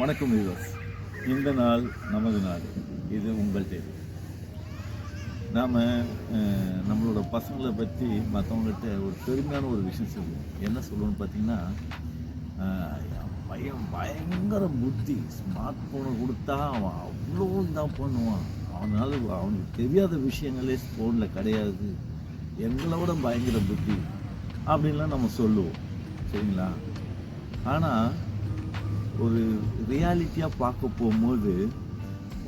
வணக்கம் வியூவர்ஸ் இந்த நாள் நமது நாள். இது உங்கள் தேவை நாம் நம்மளோட பசங்களை பற்றி மற்றவங்கள்ட்ட ஒரு பெருமையான ஒரு விஷயம் சொல்லுவோம். என்ன சொல்லணும்னு பார்த்தீங்கன்னா பையன் பயங்கர புத்தி. ஸ்மார்ட் ஃபோனை கொடுத்தா அவன் அவ்வளோ இதாக பண்ணுவான். அவனால் அவனுக்கு தெரியாத விஷயங்களே ஃபோனில் கிடையாது. எங்களை விட பயங்கர புத்தி. அப்படின்லாம் நம்ம சொல்லுவோம். சரிங்களா? ஆனால் ஒரு ரியாலிட்டியாக பார்க்க போகும்போது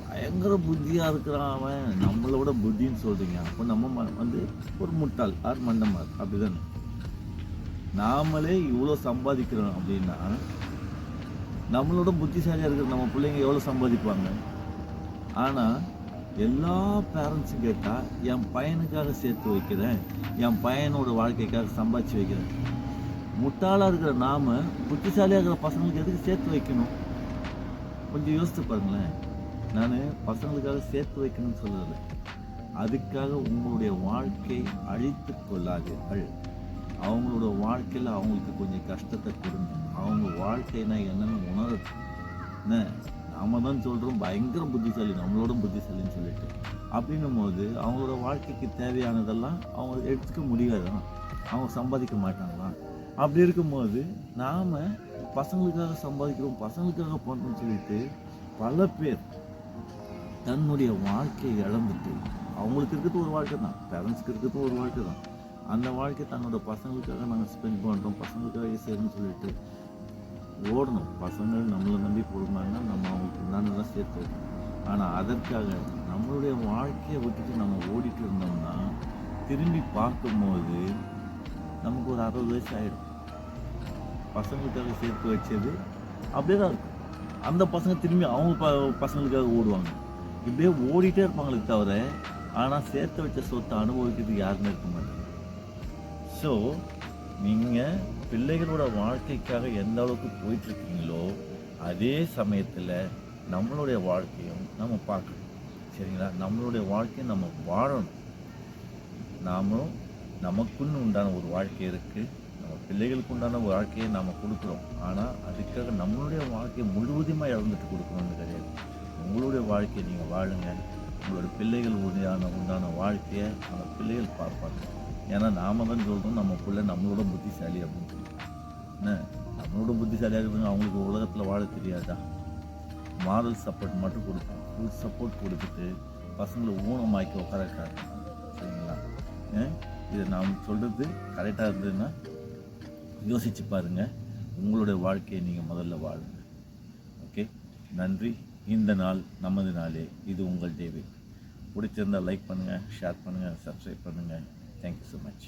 பயங்கர புத்தியாக இருக்கிறான் அவன். நம்மளை விட புத்தின்னு சொல்கிறீங்க அப்போ நம்ம ம- வந்து ஒரு முட்டாள் ஆர் மண்டமார் அப்படி தானே நாமளே இவ்வளோ சம்பாதிக்கிறோம் அப்படின்னா நம்மளோட புத்திசாலியாக இருக்கிற நம்ம பிள்ளைங்க எவ்வளோ சம்பாதிப்பாங்க? ஆனால் எல்லா பேரண்ட்ஸும் கேட்டால் என் பையனுக்காக சேர்த்து வைக்கிறேன் என் பையனோட வாழ்க்கைக்காக சம்பாதிச்சு வைக்கிறேன். முட்டாளாக இருக்கிற நாம புத்திசாலியாக இருக்கிற பசங்களுக்கு எதுக்கு சேர்த்து வைக்கணும்? கொஞ்சம் யோசித்து பாருங்களேன். நான் பசங்களுக்காக சேர்த்து வைக்கணும்னு சொல்லலை அதுக்காக உங்களுடைய வாழ்க்கை அழித்து கொள்ளாதீர்கள். அவங்களோட வாழ்க்கையில் அவங்களுக்கு கொஞ்சம் கஷ்டத்தை கொடுங்க. அவங்க வாழ்க்கைனா என்னன்னு உணரட்டும். என்ன? நாம தான் சொல்கிறோம் பயங்கர புத்திசாலி நம்மளோட புத்திசாலின்னு சொல்லிட்டு. அப்படின்னும் போது அவங்களோட வாழ்க்கைக்கு தேவையானதெல்லாம் அவங்க எடுத்துக்க முடியாதான் அவங்க சம்பாதிக்க மாட்டாங்களா அப்படி இருக்கும்போது நாம் பசங்களுக்காக சம்பாதிக்கிறோம் பசங்களுக்காக பண்ணுறோம்னு சொல்லிட்டு பல பேர் தன்னுடைய வாழ்க்கையை இழந்துட்டு அவங்களுக்கு இருக்கிறது ஒரு வாழ்க்கை தான் பேரண்ட்ஸ்க்கு இருக்கிறது ஒரு வாழ்க்கை தான். அந்த வாழ்க்கை தன்னோட பசங்களுக்காக நாங்கள் ஸ்பெண்ட் பண்ணுறோம் பசங்களுக்காக செய்யணும்னு சொல்லிட்டு ஓடணும். பசங்கள் நம்மளை நம்பி போடுறாங்கன்னா நம்ம அவங்களுக்கு உண்டானதான் சேர்த்து வைக்கணும். ஆனால் அதற்காக நம்மளுடைய வாழ்க்கையை விட்டுட்டு நம்ம ஓடிட்டு இருந்தோம்னா திரும்பி பார்க்கும்போது நமக்கு ஒரு அறுபது வயசு ஆகிடும் பசங்களுக்காக சேர்த்து வச்சது அப்படியே தான் இருக்கும். அந்த பசங்க திரும்பி அவங்க ப பசங்களுக்காக ஓடுவாங்க. இப்படியே ஓடிட்டே இருப்பாங்களே தவிர ஆனால் சேர்த்து வச்ச சொத்தை அனுபவிக்கிறது யாருமே இருக்க மாட்டாங்க. ஸோ நீங்கள் பிள்ளைகளோட வாழ்க்கைக்காக எந்த அளவுக்கு போயிட்டுருக்கீங்களோ அதே சமயத்தில் நம்மளுடைய வாழ்க்கையும் நம்ம பார்க்கணும். சரிங்களா? நம்மளுடைய வாழ்க்கையை நம்ம வாழணும். நாமளும் நமக்குன்னு உண்டான ஒரு வாழ்க்கை இருக்குது பிள்ளைகளுக்கு உண்டான வாழ்க்கையை நாம் கொடுக்குறோம். ஆனால் அதுக்காக நம்மளுடைய வாழ்க்கையை முழுவதுமாக இழந்துட்டு கொடுக்கணும்னு கிடையாது. உங்களுடைய வாழ்க்கையை நீங்கள் வாழுங்க. உங்களோட பிள்ளைகள் உண்டான உண்டான வாழ்க்கையை அந்த பிள்ளைகள் பார்ப்பாங்க. ஏன்னா நாம தான் சொல்கிறோம் நம்ம பிள்ளை நம்மளோட புத்திசாலி அப்படின்னு சொல்லி என்ன? நம்மளோட புத்திசாலியாக இருக்கிறவங்க அவங்களுக்கு உலகத்தில் வாழ தெரியாதா? மாரல் சப்போர்ட் மட்டும் கொடுப்போம் ஃபுல் சப்போர்ட் கொடுத்துட்டு பசங்களை ஊனமாக்கி உட்காரக்காங்க சரிங்களா? இதை நாம் சொல்கிறது கரெக்டாக இருந்ததுன்னா யோசித்து பாருங்கள் உங்களுடைய வாழ்க்கையை நீங்கள் முதல்ல வாழுங்க. ஓகே? நன்றி. இந்த நாள் நமது நாளே. இது உங்கள் தேவை பிடிச்சிருந்தால் லைக் பண்ணுங்கள் ஷேர் பண்ணுங்கள் சப்ஸ்கிரைப் பண்ணுங்கள் தேங்க்யூ ஸோ மச்